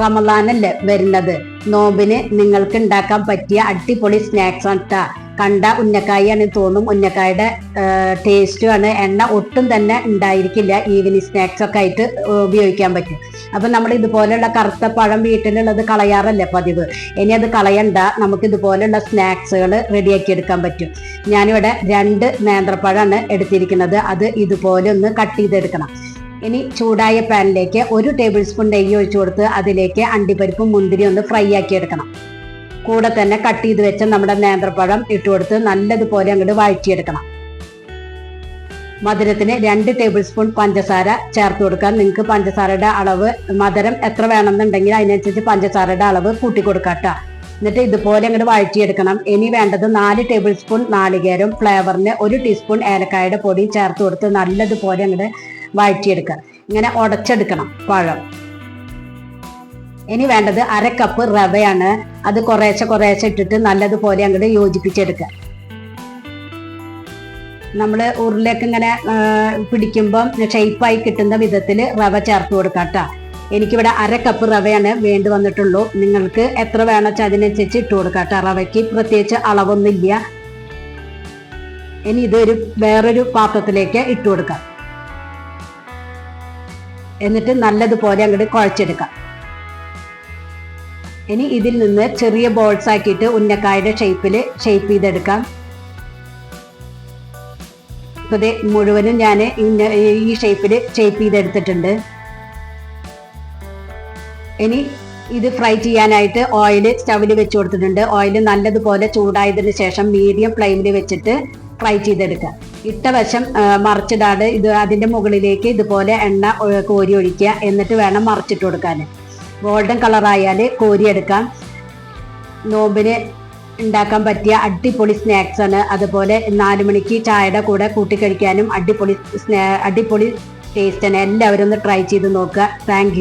റമലാനല്ലേ വരുന്നത്? നോമ്പിന് നിങ്ങൾക്ക് ഉണ്ടാക്കാൻ പറ്റിയ അടിപൊളി സ്നാക്സ് ആണ് ട്ടാ. കണ്ട ഉന്നക്കായാണ് തോന്നും. ഉന്നക്കായുടെ ടേസ്റ്റും ആണ്. എണ്ണ ഒട്ടും തന്നെ ഉണ്ടായിരിക്കില്ല. ഈവനിങ് സ്നാക്സ് ഒക്കെ ആയിട്ട് ഉപയോഗിക്കാൻ പറ്റും. അപ്പം നമ്മൾ ഇതുപോലെയുള്ള കറുത്ത പഴം വീട്ടിലുള്ളത് കളയാറല്ലേ പതിവ്? ഇനി അത് കളയണ്ട. നമുക്ക് ഇതുപോലെയുള്ള സ്നാക്സുകൾ റെഡിയാക്കി എടുക്കാൻ പറ്റും. ഞാനിവിടെ രണ്ട് നേന്ത്രപ്പഴമാണ് എടുത്തിരിക്കുന്നത്. അത് ഇതുപോലെ ഒന്ന് കട്ട് ചെയ്തെടുക്കണം. ഇനി ചൂടായ പാനിലേക്ക് ഒരു ടേബിൾ സ്പൂൺ നെയ്യ് ഒഴിച്ചു കൊടുത്ത് അതിലേക്ക് അണ്ടിപ്പരിപ്പും മുന്തിരി ഒന്ന് ഫ്രൈ ആക്കി എടുക്കണം. കൂടെ തന്നെ കട്ട് ചെയ്ത് വെച്ച നമ്മുടെ നേന്ത്രപ്പഴം ഇട്ട് കൊടുത്ത് നല്ലതുപോലെ അങ്ങോട്ട് വഴറ്റിയെടുക്കണം. മധുരത്തിന് രണ്ട് ടേബിൾ സ്പൂൺ പഞ്ചസാര ചേർത്ത് കൊടുക്കാം. നിങ്ങൾക്ക് പഞ്ചസാരയുടെ അളവ് മധുരം എത്ര വേണമെന്നുണ്ടെങ്കിൽ അതിനനുസരിച്ച് പഞ്ചസാരയുടെ അളവ് കൂട്ടി കൊടുക്കാം കേട്ടോ. എന്നിട്ട് ഇതുപോലെ അങ്ങോട്ട് വഴറ്റിയെടുക്കണം. ഇനി വേണ്ടത് നാല് ടേബിൾ സ്പൂൺ നാളികേരം ഫ്ലേവറിന് ഒരു ടീസ്പൂൺ ഏലക്കായുടെ പൊടിയും ചേർത്ത് കൊടുത്ത് നല്ലതുപോലെ അങ്ങോട്ട് വഴറ്റിയെടുക്കുക. ഇങ്ങനെ ഉടച്ചെടുക്കണം പഴം. ഇനി വേണ്ടത് അര കപ്പ് റവയാണ്. അത് കുറേശ്ശെ കുറേശ്ശെ ഇട്ടിട്ട് നല്ലതുപോലെ അങ്ങോട്ട് യോജിപ്പിച്ചെടുക്കുക. നമ്മൾ ഉരുളേക്ക് ഇങ്ങനെ പിടിക്കുമ്പം ഷെയ്പ്പായി കിട്ടുന്ന വിധത്തിൽ റവ ചേർത്ത് കൊടുക്കാം കേട്ടോ എനിക്കിവിടെ അര കപ്പ് റവയാണ് വേണ്ടി വന്നിട്ടുള്ളൂ. നിങ്ങൾക്ക് എത്ര വേണം വെച്ചാൽ അതിനനുസരിച്ച് ഇട്ട് കൊടുക്കാം കേട്ടോ റവയ്ക്ക് പ്രത്യേകിച്ച് അളവൊന്നുമില്ല. ഇനി ഇതൊരു വേറൊരു പാത്രത്തിലേക്ക് ഇട്ട് കൊടുക്കാം എന്നിട്ട് നല്ലതുപോലെ അങ്ങോട്ട് കുഴച്ചെടുക്കാം. ഇനി ഇതിൽ നിന്ന് ചെറിയ ബോൾസ് ആക്കിയിട്ട് ഉന്നക്കായുടെ ഷേപ്പിൽ ഷേപ്പ് ചെയ്തെടുക്കാം. ഇപ്പൊ മുഴുവനും ഞാൻ ഈ ഷേപ്പിൽ ഷേപ്പ് ചെയ്തെടുത്തിട്ടുണ്ട്. ഇനി ഇത് ഫ്രൈ ചെയ്യാനായിട്ട് ഓയിൽ സ്റ്റവിൽ വെച്ച് കൊടുത്തിട്ടുണ്ട്. ഓയിൽ നല്ലതുപോലെ ചൂടായതിനു ശേഷം മീഡിയം ഫ്ലെയിമിൽ വെച്ചിട്ട് ഫ്രൈ ചെയ്തെടുക്കുക. ഇട്ട വശം മറിച്ചിടാതെ ഇത് അതിന്റെ മുകളിലേക്ക് ഇതുപോലെ എണ്ണ കോരി ഒഴിക്കുക. എന്നിട്ട് വേണം മറിച്ചിട്ട് കൊടുക്കാൻ. ഗോൾഡൻ കളറായാൽ കോരിയെടുക്കാം. നോമ്പിന് ഉണ്ടാക്കാൻ പറ്റിയ അടിപൊളി സ്നാക്സ് ആണ്. അതുപോലെ നാല് മണിക്ക് ചായയുടെ കൂടെ കൂട്ടിക്കഴിക്കാനും അടിപൊളി സ്നാ അടിപൊളി ടേസ്റ്റ് ആണ്. എല്ലാവരും ഒന്ന് ട്രൈ ചെയ്ത് നോക്കുക. താങ്ക്